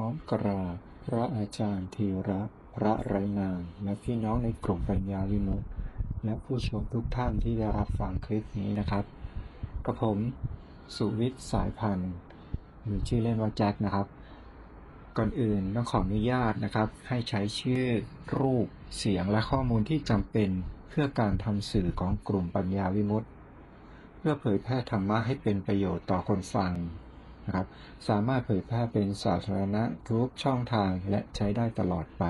น้อมกราบพระอาจารย์ธีระพระไรนามและพี่น้องในกลุ่มปัญญาวิมุตติและผู้ชมทุกท่านที่ได้รับฟังคลิปนี้นะครับกระผมสุวิทย์สายพันธ์หรือชื่อเล่นว่าแจ็คนะครับ ก่อนอื่นต้องขออนุญาตนะครับ ให้ใช้ชื่อรูปเสียงและข้อมูลที่จำเป็นเพื่อการทำสื่อของกลุ่มปัญญาวิมุตติเพื่อเผยแพร่ธรรมะให้เป็นประโยชน์ต่อคนฟัง นะครับ สามารถเผยแพร่เป็นสาธารณะทุกช่องทางและใช้ได้ตลอดไป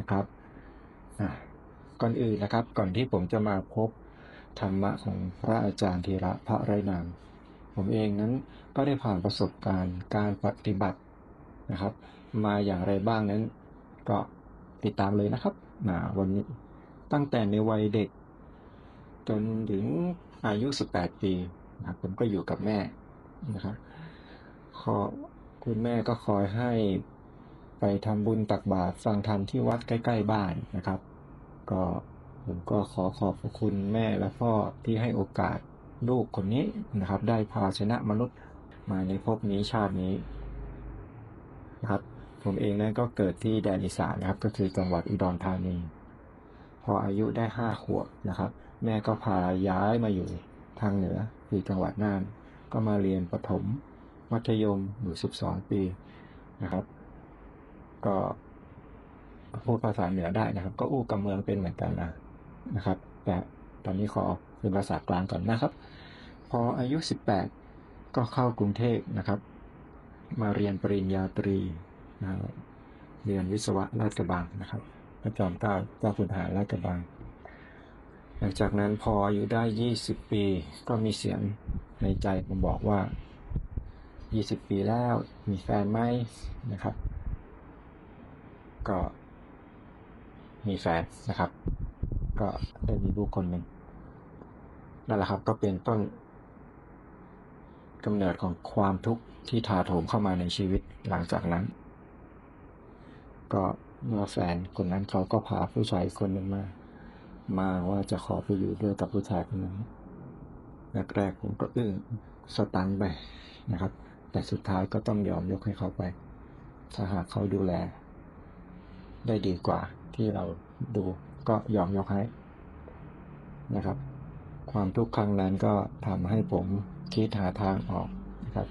นะครับก่อนอื่นนะครับ ก่อนที่ผมจะมาพบธรรมะของพระอาจารย์ธีระพระไรนามผมเองนั้นก็ได้ผ่านประสบการณ์การปฏิบัตินะครับ มาอย่างไรบ้างนั้น ก็ติดตามเลยนะครับนะวันนี้ตั้งแต่ในวัยเด็ก จนถึงอายุ 18 ปีนะผมก็อยู่กับแม่นะครับ ขอคุณแม่ก็คอยให้ไปทำบุญตักบาตรฟังธรรมที่วัดใกล้ ๆ บ้านนะครับ ก็ผมก็ขอขอบคุณแม่และพ่อที่ให้โอกาสลูกคนนี้นะครับ ได้พาชนะมนุษย์มาในภพนี้ชาตินี้นะครับผมเองนั้นก็เกิดที่แดนอีสานนะครับ ก็คือจังหวัดอุดรธานี พออายุได้ห้าขวบนะครับ แม่ก็พาย้ายมาอยู่ทางเหนือคือจังหวัดน่าน ก็มาเรียนประถม มัธยมอยู่สิบสองปีนะครับ ก็พูดภาษาเหนือได้นะครับ ก็อู้กำเมืองเป็นเหมือนกันนะนะครับ แต่ตอนนี้ขอเป็นภาษากลางก่อนนะครับ พออายุสิบแปดก็เข้ากรุงเทพนะครับ มาเรียนปริญญาตรีนะรเรียนวิศวะราชกระบังนะครับพระจอมเกล้าเจ้าคุณหารราชกระบัง หลังจากนั้นพออายุได้ 20 ปีก็มีเสียงในใจผมบอกว่า 20 ปีแล้ว มีแฟนไหมนะครับ ก็ มีแฟนนะครับ ก็ได้มีลูกคนหนึ่งนั่นแหละครับ ก็เป็นต้นกำเนิดของความทุกข์ที่ถาโถมเข้ามาในชีวิตหลังจากนั้น ก็เมื่อแฟนคนนั้นเขาก็พาผู้ชายคนหนึ่งมา มาว่าจะขอไปอยู่ด้วยกับผู้ชายคนนั้นแรกๆผมก็อึ้งสตันไปนะครับ แต่สุดท้ายก็ต้องยอมยกให้เขาไป ถ้าหากเขาดูแล ได้ดีกว่าที่เราดูก็ยอมยกให้นะครับ ความทุกข์ครั้งนั้นก็ทำให้ผมคิดหาทางออกนะครับ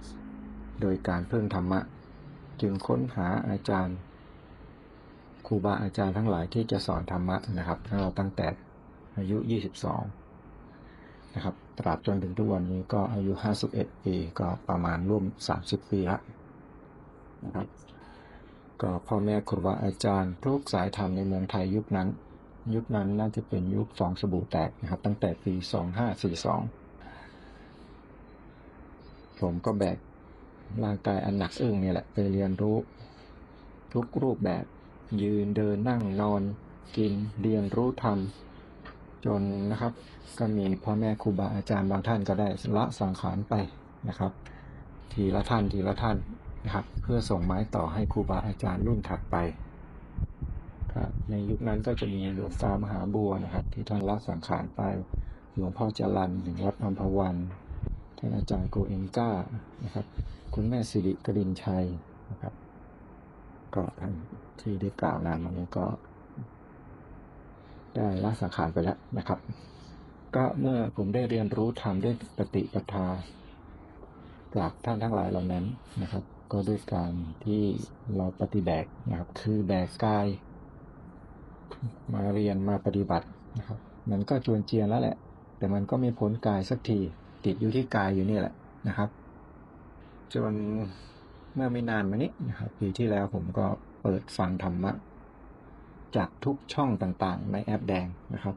โดยการเพึ่งธรรมะ จึงค้นหาอาจารย์ครูบาอาจารย์ทั้งหลายที่จะสอนธรรมะนะครับเราตั้งแต่อายุ 22 นะครับ ตราบจนถึงทุกวันนี้ก็อายุ51ปีก็ประมาณร่วม30ปีละนะครับ ก็พ่อแม่ครูบาอาจารย์ทุกสายธรรมในเมืองไทยยุคนั้น ยุคนั้นน่าจะเป็นยุคฟองสบู่แตกนะครับ ตั้งแต่ปี2542ผมก็แบกร่างกายอันหนักอึ้งนี่แหละไปเรียนรู้ ทุกรูปแบบยืนเดินนั่งนอน กินเรียนรู้ธรรม จนนะครับ ก็มีพ่อแม่ครูบาอาจารย์บางท่านก็ได้ละสังขารไปนะครับ ทีละท่านทีละท่านนะครับ เพื่อส่งไม้ต่อให้ครูบาอาจารย์รุ่นถัดไปครับในยุคนั้นก็จะมีหลวงตามหาบัวนะครับ ที่ท่านละสังขารไปหลวงพ่อจรันถึงวัดอัมพวันท่านอาจารย์โกเองก้านะครับ คุณแม่สิริกรินชัยนะครับ ก็ท่านที่ได้กล่าวนามมานี้ก็ ได้ละสังขารไปแล้วนะครับ ก็เมื่อผมได้เรียนรู้ทำด้วยปฏิปทาจากท่านทั้งหลายเหล่านั้นนะครับ ก็ด้วยการที่เราปฏิบัตินะครับ คือแบกกาย มาเรียนมาปฏิบัตินะครับ มันก็จวนเจียนแล้วแหละ แต่มันก็ไม่พ้นกายสักทีติดอยู่ที่กายอยู่นี่แหละนะครับจนเมื่อไม่นานมานี้นะครับปีที่แล้วผมก็เปิดฟังธรรมะ จากทุกช่องต่างๆ ในแอปแดงนะครับ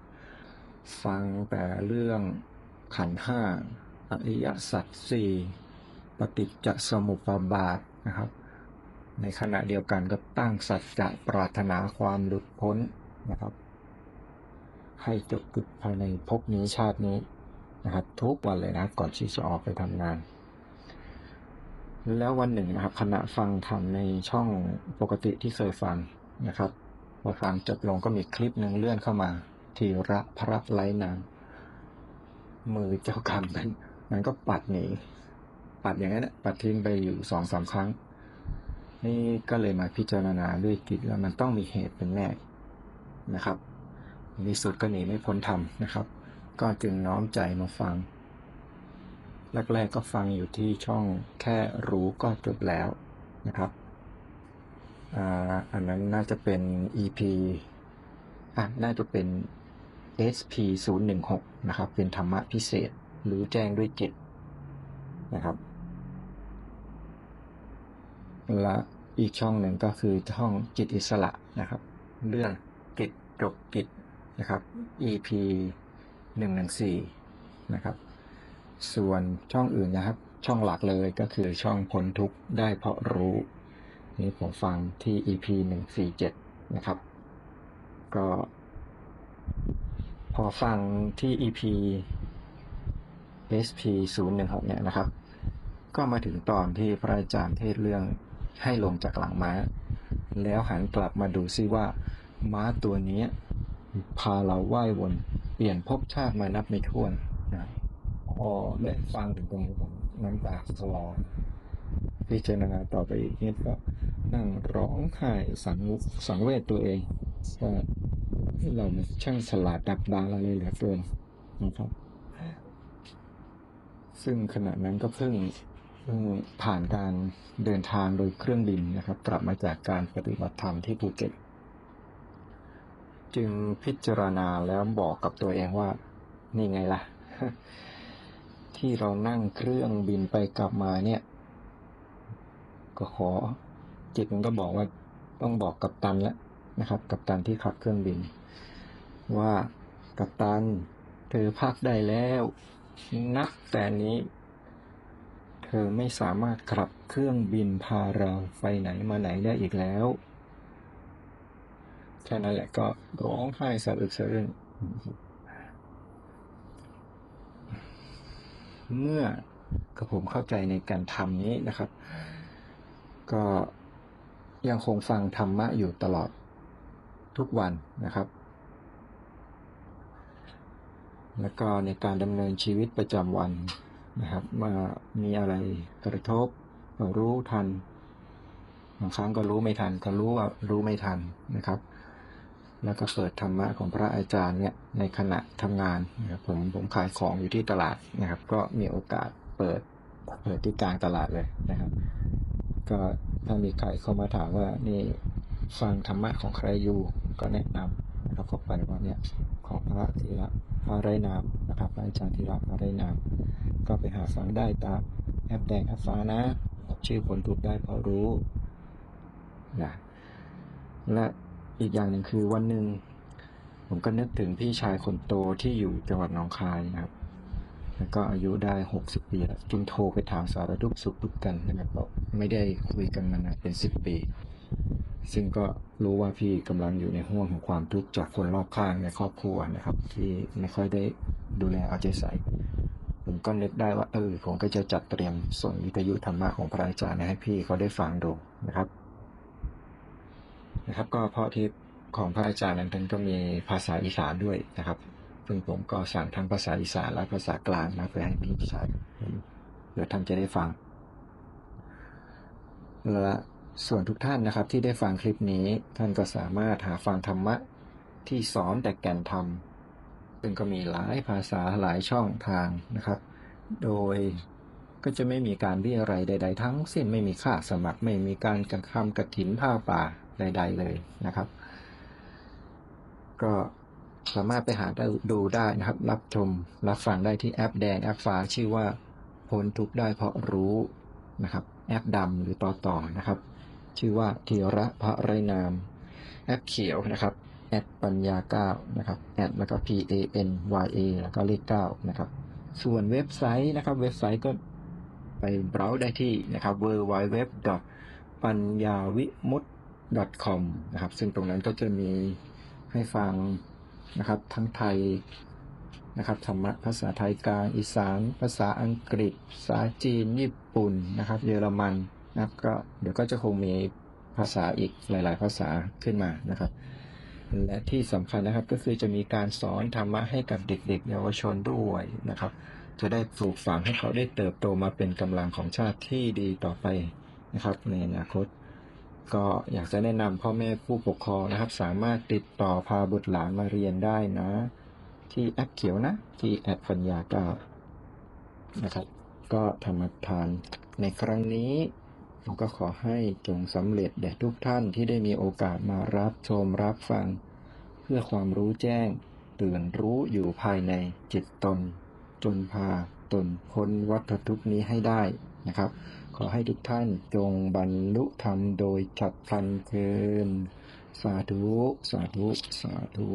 ฟังแต่เรื่องขันห้าอริยสัจสี่ปฏิจจสมุปบาทนะครับ ในขณะเดียวกันก็ตั้งสัจจะปรารถนาความหลุดพ้นนะครับ ให้จบกึดภายในภพนี้ชาตินี้นะครับทุกวันเลยนะก่อนที่จะออกไปทำงาน แล้ววันหนึ่งนะครับขณะฟังธรรมในช่องปกติที่เคยฟังนะครับ พอฟังจบลงก็มีคลิปหนึ่งเลื่อนเข้ามา ทีระพระไร้นามมือเจ้ากรรมนั้นมันก็ปัดหนีปัดอย่างนั้นะปัดทิ้งไปอยู่สองสามครั้ง นี่ก็เลยมาพิจารณาด้วยกิจว่ามันต้องมีเหตุเป็นแน่นะครับในที่สุดก็หนีไม่พ้นธรรมนะครับ ก็จึงน้อมใจมาฟังแรกๆก็ฟังอยู่ที่ช่องแค่รู้ก็จบแล้วนะครับ อ่าอันนั้นน่าจะเป็น EP อะน่าจะเป็น SP 0 1 6นะครับ เป็นธรรมะพิเศษหรือแจ้งด้วยจิตนะครับ และอีกช่องหนึ่งก็คือช่องจิตอิสระนะครับ เรื่องกิจจบกิจนะครับ EP 114นะครับ ส่วนช่องอื่นนะครับ ช่องหลักเลยก็คือช่องพ้นทุกข์ได้เพราะรู้ นี่ผมฟังที่ EP 147นะครับ ก็ พอฟังที่ EP SP 0 1 6เนี่ยนะครับ ก็มาถึงตอนที่พระอาจารย์เทศเรื่องให้ลงจากหลังม้า แล้วหันกลับมาดูซิว่า ม้าตัวนี้พาเราว่ายวนเปลี่ยนภพชาติมานับไม่ถ้วนนะพอได้ฟังถึงตรงนี้ผมน้ำตาคลอ พิจารณาต่อไปอีกนิดก็นั่งร้องไห้สังสังเวชตัวเองว่าเราช่างฉลาดดักดานอะไรเหลือเกินนะครับ ซึ่งขณะนั้นก็เพิ่งเพิ่งผ่านการเดินทางโดยเครื่องบินนะครับ กลับมาจากการปฏิบัติธรรมที่ภูเก็ต จึงพิจารณาแล้วบอกกับตัวเองว่า นี่ไงล่ะ ที่เรานั่งเครื่องบินไปกลับมาเนี่ย ก็ขอ จิตมันก็บอกว่าต้องบอกกับตันแล้วนะครับ กับตันที่ขับเครื่องบิน ว่ากับตัน เธอพักได้แล้วนับแต่นี้ เธอไม่สามารถขับเครื่องบินพาเราไปไหนมาไหนได้อีกแล้วแค่นั้นแหละก็ร้องไห้สะอึกสะอื้นเมื่อกระผมเข้าใจในการทำนี้นะครับ ก็ยังคงฟังธรรมะอยู่ตลอดทุกวันนะครับ แล้วก็ในการดำเนินชีวิตประจำวันนะครับมามีอะไรกระทบก็รู้ทันบางครั้งก็รู้ไม่ทัน ก็รู้ว่ารู้ไม่ทันนะครับ แล้วก็เปิดธรรมะของพระอาจารย์เนี่ยในขณะทำงานนะครับผมผมขายของอยู่ที่ตลาดนะครับ ก็มีโอกาสเปิดเปิดที่กลางตลาดเลยนะครับ ก็ถ้ามีใครเข้ามาถามว่านี่ฟังธรรมะของใครอยู่ก็แนะนำนะครับเข้าไปว่าเนี่ยของพระธีระพระไรนามนะครับพระอาจารย์ธีระพระไรนามก็ไปหาฟังได้ตามแอปแดงแอปฟ้านะ ชื่อผลทุกได้พราะรู้นะและอีกอย่างหนึ่งคือวันหนึ่งผมก็นึกถึงพี่ชายคนโตที่อยู่จังหวัดหนองคายนะครับ แล้วก็อายุได้หกสิบปีแล้วจึงโทรไปถามสารทุกสุขทุกกันนะครับบอกไม่ได้คุยกันมานานเป็นสิบปี ซึ่งก็รู้ว่าพี่กำลังอยู่ในห่วงของความทุกข์จากคนรอบข้างในครอบครัวนะครับ ที่ไม่ค่อยได้ดูแลเอาใจใส่ผมก็นึกได้ว่าเออผมก็จะจัดเตรียมส่งวิทยุธรรมะของพระอาจารย์ให้พี่เขาได้ฟังดูนะครับ นะครับ ก็เพราะที่ของพระอาจารย์นั้นท่านก็มีภาษาอีสานด้วยนะครับ ซึ่งผมก็สั่งทั้งภาษาอีสานและภาษากลางนะเพื่อให้พี่ชายเดี๋ยวท่านจะได้ฟัง และส่วนทุกท่านนะครับที่ได้ฟังคลิปนี้ท่านก็สามารถหาฟังธรรมะที่สอนแต่แก่นธรรมซึ่งก็มีหลายภาษาหลายช่องทางนะครับ โดยก็จะไม่มีการเรียอะไรใด ๆ ทั้งสิ้นไม่มีค่าสมัครไม่มีการกระทำกระถินผ้าป่าใด ๆ เลยนะครับ ก็ สามารถไปหาดูได้นะครับ รับชมรับฟังได้ที่แอปแดงแอปฟ้าชื่อว่าพ้นทุกได้เพราะรู้นะครับ แอปดำหรือต่อต่อนะครับ ชื่อว่าธีระพระไรนาม แอปเขียวนะครับแอดปัญญาเก้านะครับแอดแล้วก็ P A N Y A แล้วก็เลขเก้านะครับ ส่วนเว็บไซต์นะครับ เว็บไซต์ก็ไปเบราว์ได้ที่นะครับ w w w ปัญญาวิมุต .com นะครับ ซึ่งตรงนั้นก็จะมีให้ฟัง นะครับ ทั้งไทยนะครับธรรมะภาษาไทยกลางอีสาน ภาษาอังกฤษ ภาษาจีน ญี่ปุ่นนะครับ เยอรมันนะครับก็เดี๋ยวก็จะคงมีภาษาอีกหลาย ๆ ภาษาขึ้นมานะครับ และที่สำคัญนะครับก็คือจะมีการสอนธรรมะให้กับเด็ก ๆ เยาวชนด้วยนะครับ จะได้ปลูกฝังให้เขาได้เติบโตมาเป็นกำลังของชาติที่ดีต่อไปนะครับ ในอนาคต ก็อยากจะแนะนำพ่อแม่ผู้ปกครองนะครับ สามารถติดต่อพาบุตรหลานมาเรียนได้นะ ที่แอปเขียวนะ ที่แอปปัญญาเก้านะครับ ก็ธรรมทานในครั้งนี้ผมก็ขอให้จงสำเร็จแด่ทุกท่านที่ได้มีโอกาสมารับชมรับฟัง เพื่อความรู้แจ้งตื่นรู้อยู่ภายในจิตตน จนพาตนพ้นวัฏทุกนี้ให้ได้นะครับ ขอให้ทุกท่านจงบรรลุธรรมโดยฉับพลันเพลินสาธุ สาธุ สาธุ